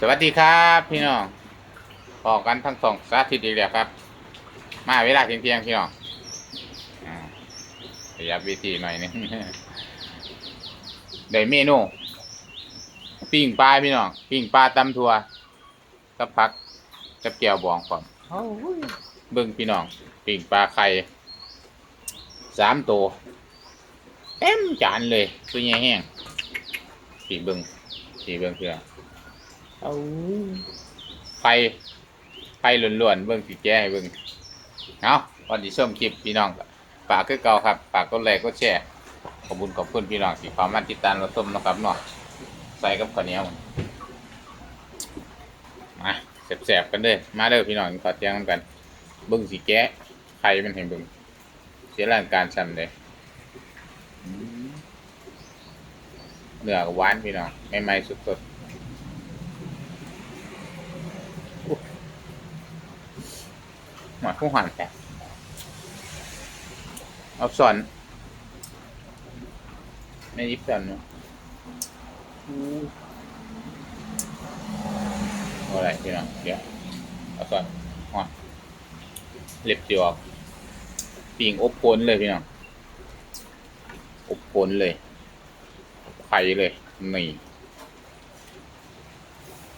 สวัสดีครับ พี่น้องพอกันทั้งสองสาธิตอีกแล้วครับ มาเวลาเที่ยงๆพี่น้องอ่าขยับวิธีหน่อยหนึงได้เมนูปิ้งปลาพี่น้องปิ้งปลาตำทัวกับผักกับแก้วบองผมเบิ่งพี่น้องปิ้งปลาไข่สามตัวเต็มจานเลยตัวใหญ่แห้งสีเบิ่งสีเบิ่งเพื่อ เอาไฟไฟล้วนๆเบิ่งสิแก้ให้เบิ่งเอาวันที่ชมคลิปพี่น้องฝากคือเก่าครับฝากกดไลค์กดแชร์ขอบคุณขอบคุณพี่น้องที่เข้ามาติดตามเรับชมนะครับเนาะใส่กับข้าวเหนียวมาแสบๆกันเด้อมาเด้อพี่น้องขอเตียงกันเบิ่งสิแก้ไข่มันให้เบิ่งเสียแรงการซ้ำเลยเนื้อก็หวานพี่น้องใหม่ๆสดๆ หมาผู้หันแต่เอาสอนไม่ยิบสอนเนาะอะไรพี่น้องเดี๋ยวเอาสอนหัวเล็บจีออกปิงอบโพนเลยพี่น้องอบโพนเลยไข่เลยนี่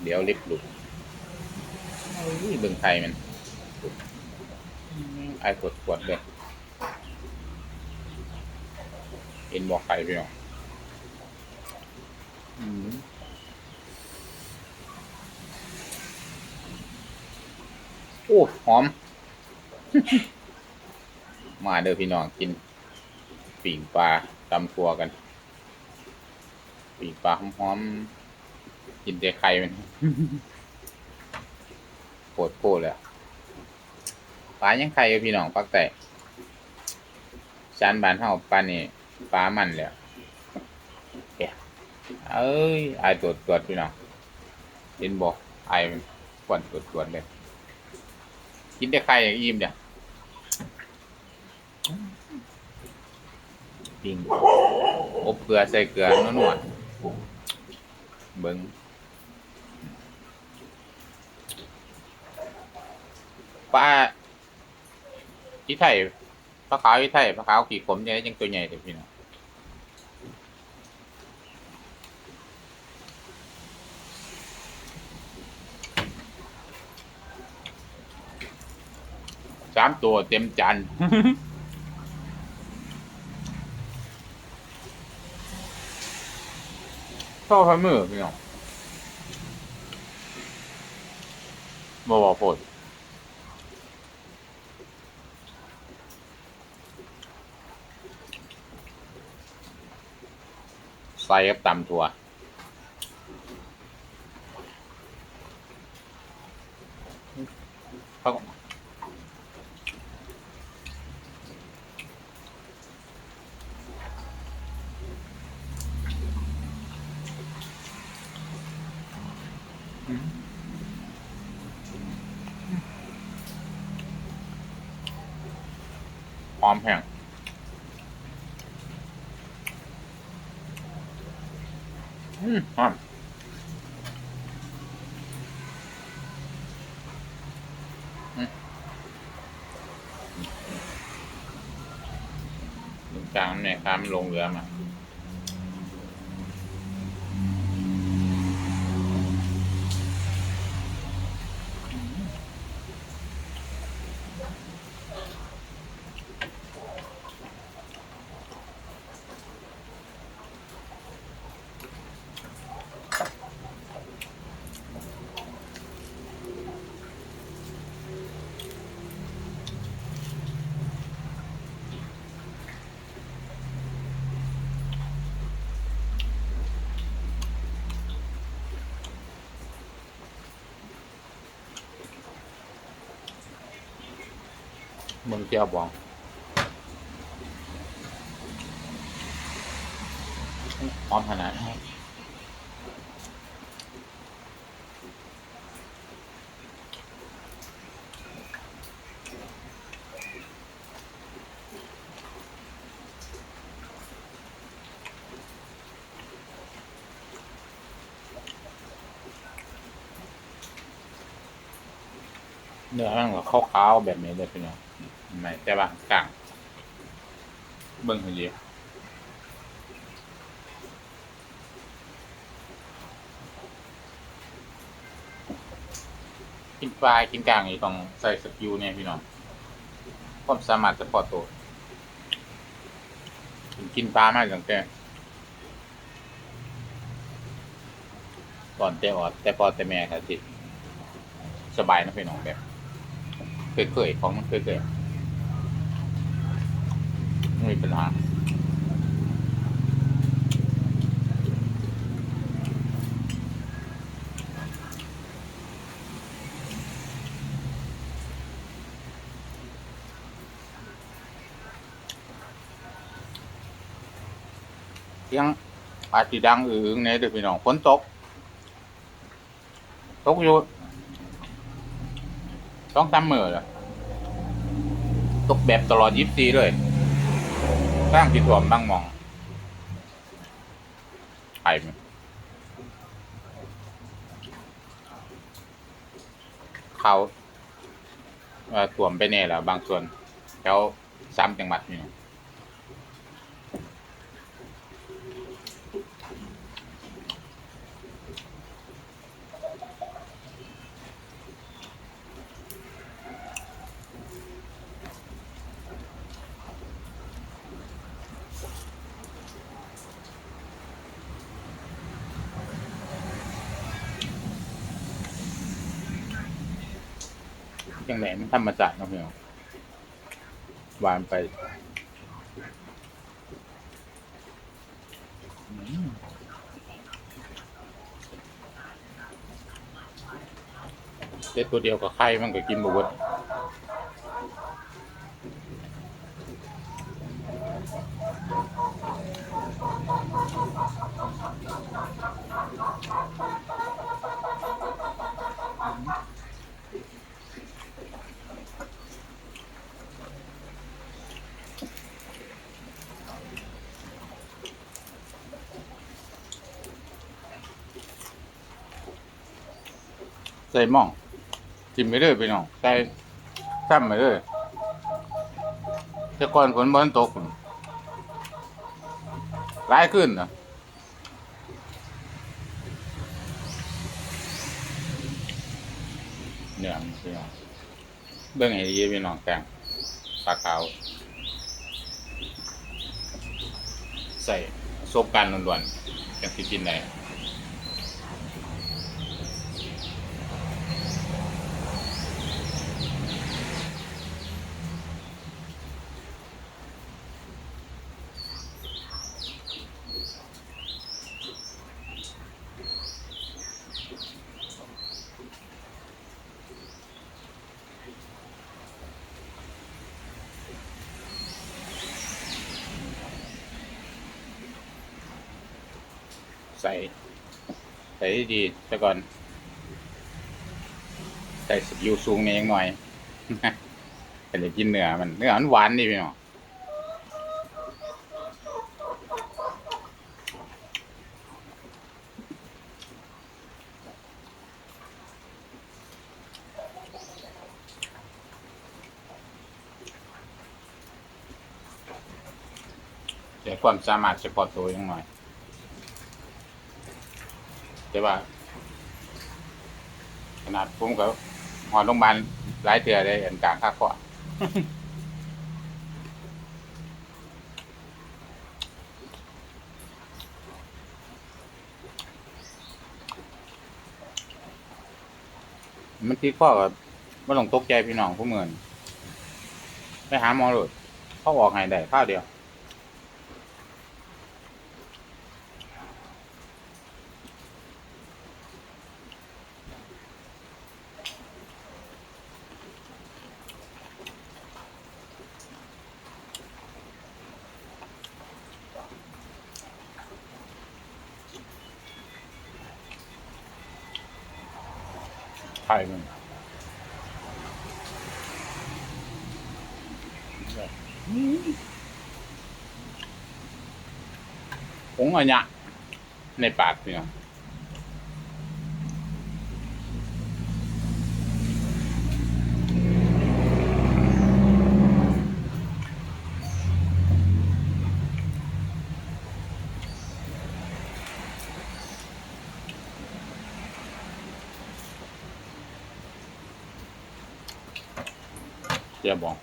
เดี๋ยวเล็บหลุดเอ้ยเบิ่งไข่มัน ไอ้กดกดเลยเอ็นบอกใครพี่น้องอืมโอ้ หอม มาเด้อพี่น้องกินปีงปลาตำทัวกันปีงปลาหอมๆกินแต่ไข่มันโคตรโคตรเลย ปลายังไข่อยู่พี่น้องปักแต่จานบานเฮาปลานี่ปลามันแล้วเอ๊ะเอ้ยไอตรวจตรวจพี่น้องเห็นบอกไอมันควนตรวจตรวจเลยกินได้ไข่อย่างอิ่มเนี่ยปิ้งอบเกลือใส่เกลือนวๆเบิ้งปลา ที่ไทยปลาขาวที่ไทยปลาขาวขี่ขมใหญ่ยังตัวใหญ่เลยพี่น้องสามตัวเต็มจานชอบพัมือพี่น้องบ่บ่โพด ใส่กับตำถั่วเขาหอมแห้ง อืมหอมอืมตรงกลางเนี่ยครับมันลงเรือมา มืองเจียวบองหอมขนาดไหนเนื้อมันก็ขาวๆแบบนี้เลยพี่น้อง ไม่แต่ว่ากลางเบิ่งให้ดีกินปลากินกลางนี่ต้องใส่สกิลเนี่ยพี่น้องความสามารถเฉพาะตัวกินปลามากตั้งแต่ก่อนแต่ออดแต่พอแต่แม่ครับที่สบายนะพี่น้องแบบเคยๆของมันเคยๆ ม่มีปัญหาเสียงอาจจะดังอือเนี่ยเด้อพี่น้องฝนตก ตกอยู่ต้องตามมือเลยตกแบบตลอดยิบซีเลย สร้างที่ถ่วมบางมองไข่เขาถ่วมไปเน่แล้วบางส่วนแล้วซ้ำจังหวัดนี่ จังไหนมันธรรมชาติเนาะพี่น้องหวานไปเด็ดตัวเดียวกับไข่มันก็กินบหม ส่หม่องจิ้มไปเลยพี่น้องใส่ซ้ำไปเลยแต่ก่อนฝนบอนตกร้ายขึ้นนะเนี่ยพี่น้องเบิ่งให้ดีพี่น้องแกงปลาขาวใส่โซบกันล้วนๆจังสิกินได้ ใส่ ใส่ให้ดีแต่ก่อน ใส่สกิลสูงเนี่ยยังหน่อยแต่เดี๋ยวกินเนื้อมันเนื้อมันหวานนี่พี่น้องแต่ความสามารถเฉพาะตัวยังหน่อย แต่ว่า ขนาดผมก็หอนโรงพยาบาลหลายเทื่อได้อันกลางค่าข้อมันที่ข้อก็ไม่ต้องตกใจพี่น้องผู้เมือนไปหาหมอเลยเขาออกให้ได้ข้าวเดียว ข่มันผงอันเนี้ยในปากเนี่ย เจียวบอง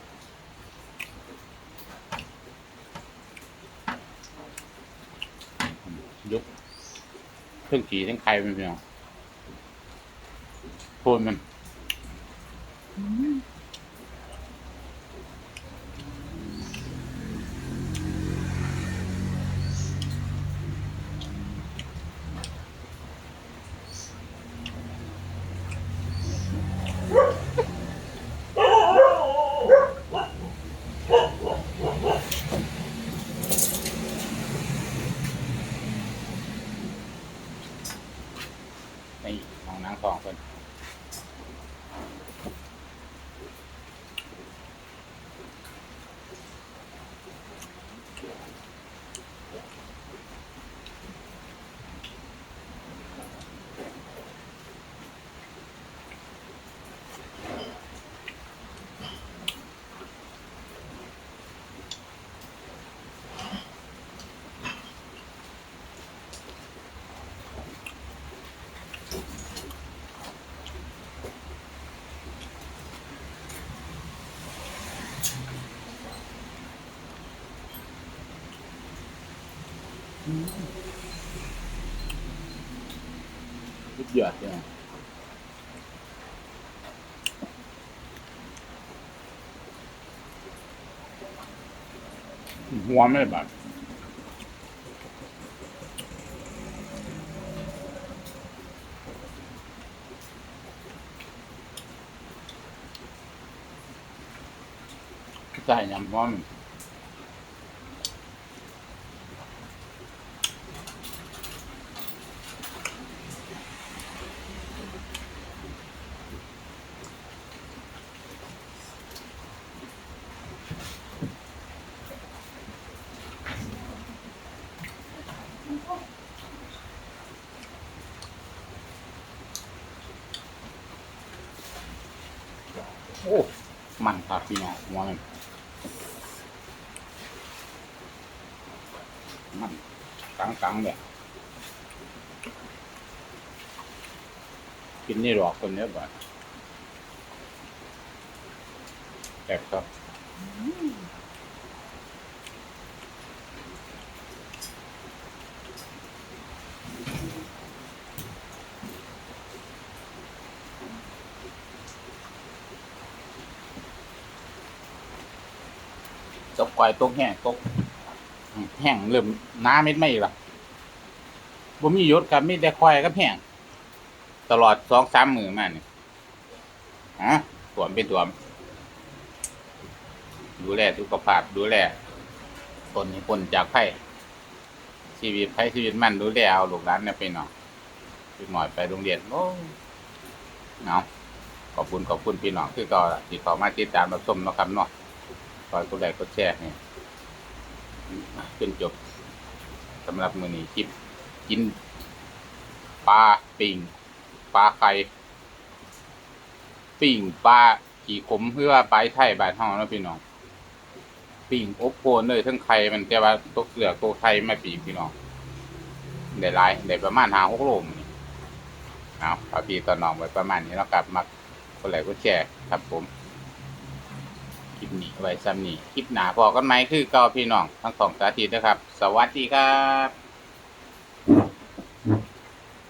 ยุบเครื่องขี่ทั้งไข่มันเพียงพูดมัน ยุบหยอดเนี่ยหัวไม่แบบใช่ยำหัวมั โอ้ มันครับพี่น้องหัวมันมันกังๆเนี่ยกินนี่หรอกคนเนี้ยบ่แอบครับ ตกไก่ตกแห้งตกแห้งเริ่มน้าเม็ดไม่ละบ่มียศครับมีแต่ควายกับแห้งตลอดสองสามมือมานี่ฮะตัวมเป็นตัวม ดูแลสุขภาพดูแลตนให้พ้นจากไข้ชีวิตไข้ชีวิตมันดูแลเอาลูกหลานเนี่ยไปเนาะอีกหน่อยไปโรงเรียนโอ้เนาะขอบคุณขอบคุณพี่น้องคือก็ที่เขามาติดตามรับชมนะครับเนาะ คอยกดไลค์กดแชร์ให้จนจบสำหรับมือนี้คลิปกินปลาปิ่งปลาไข่ปิ่งปลาขี่ขมเพื่อปลาไทยบ้านเฮาเนะพี่น้องปิ่งอบโคนเลยทั้งไข่มันแต่ว่าตัวเกลือตัวไข่ไม่ปิ่งพี่น้องได้หลายได้ประมาณหาหกโลมนี้เอาพาพี่ตอนน้องไว้ประมาณนี้เนาะครับมักคนไหลก็แชร์ครับผม คลิปนี้ไว้ซ้ำนี้คลิปหนาพอกันไหมคือเก่าพี่น้องทั้งสองสาธิตนะครับ สวัสดีครับ